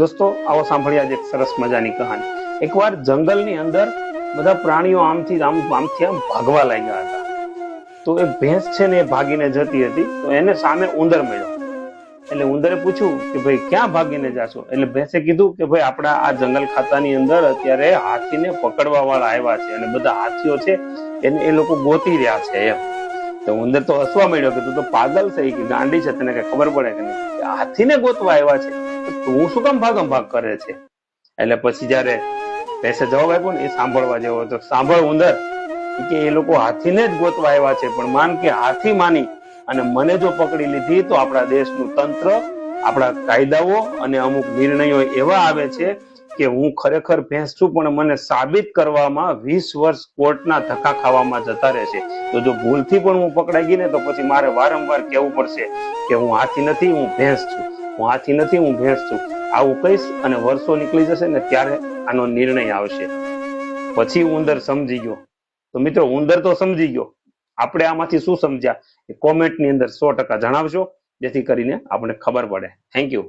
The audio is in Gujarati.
દોસ્તો, આવો સાંભળ્યા આજે સરસ મજાની કહાની. એકવાર જંગલની અંદર બધા પ્રાણીઓ આમથી આમ આમથી આમ ભાગવા લાગ્યા હતા. તો એ ભેંસ છે ને એ ભાગીને જતી હતી, તો એને સામે ઉંદર મળ્યો. એટલે ઉંદરે પૂછ્યું કે ભાઈ, ક્યાં ભાગીને જાશો? એટલે ભેંસે કીધું કે ભાઈ, આપણા આ જંગલ ખાતાની અંદર અત્યારે હાથીને પકડવા વાળા આવ્યા છે અને બધા હાથીઓ છે, એને એ લોકો ગોતી રહ્યા છે, એમ. તો ઉંદર તો હસવા માંડ્યો કે તું તો પાગલ થઈ કે ગાંડી છે તને કઈ ખબર પડે કે નહીં? હાથીને ગોતવા આવ્યા છે. તું શું કામ ભાગમ ભાગ કરે છે? એટલે પછી જયારે ભેંસે જવાબ આપ્યો ને, એ સાંભળવા જેવો હતો. સાંભળ ઉંદર, કે એ લોકો હાથીને જ ગોતવા આવ્યા છે, પણ માન કે હાથી માની અને મને જો પકડી લીધી તો આપણા દેશનું તંત્ર, આપણા કાયદાઓ અને અમુક નિર્ણયો એવા આવે છે કે હું ખરેખર ભેંસ છું પણ મને સાબિત કરવામાં વીસ વર્ષ કોર્ટના ધક્કા ખાવામાં જતા રહેશે તો જો ભૂલથી પણ હું પકડાઈ ગઈ ને તો પછી મારે વારંવાર કહેવું પડશે કે હું હાથી નથી, હું ભેંસ છું. હું હાથી નથી, હું ભેંસ છું. આવું કહીશ અને વર્ષો નીકળી જશે ને ત્યારે આનો નિર્ણય આવશે. પછી ઉંદર સમજી ગયો. તો મિત્રો, ઉંદર તો સમજી ગયો. આપણે આમાંથી શું સમજ્યા? એ કોમેન્ટની અંદર સો ટકા જણાવશો, જેથી કરીને આપણે ખબર પડે. Thank you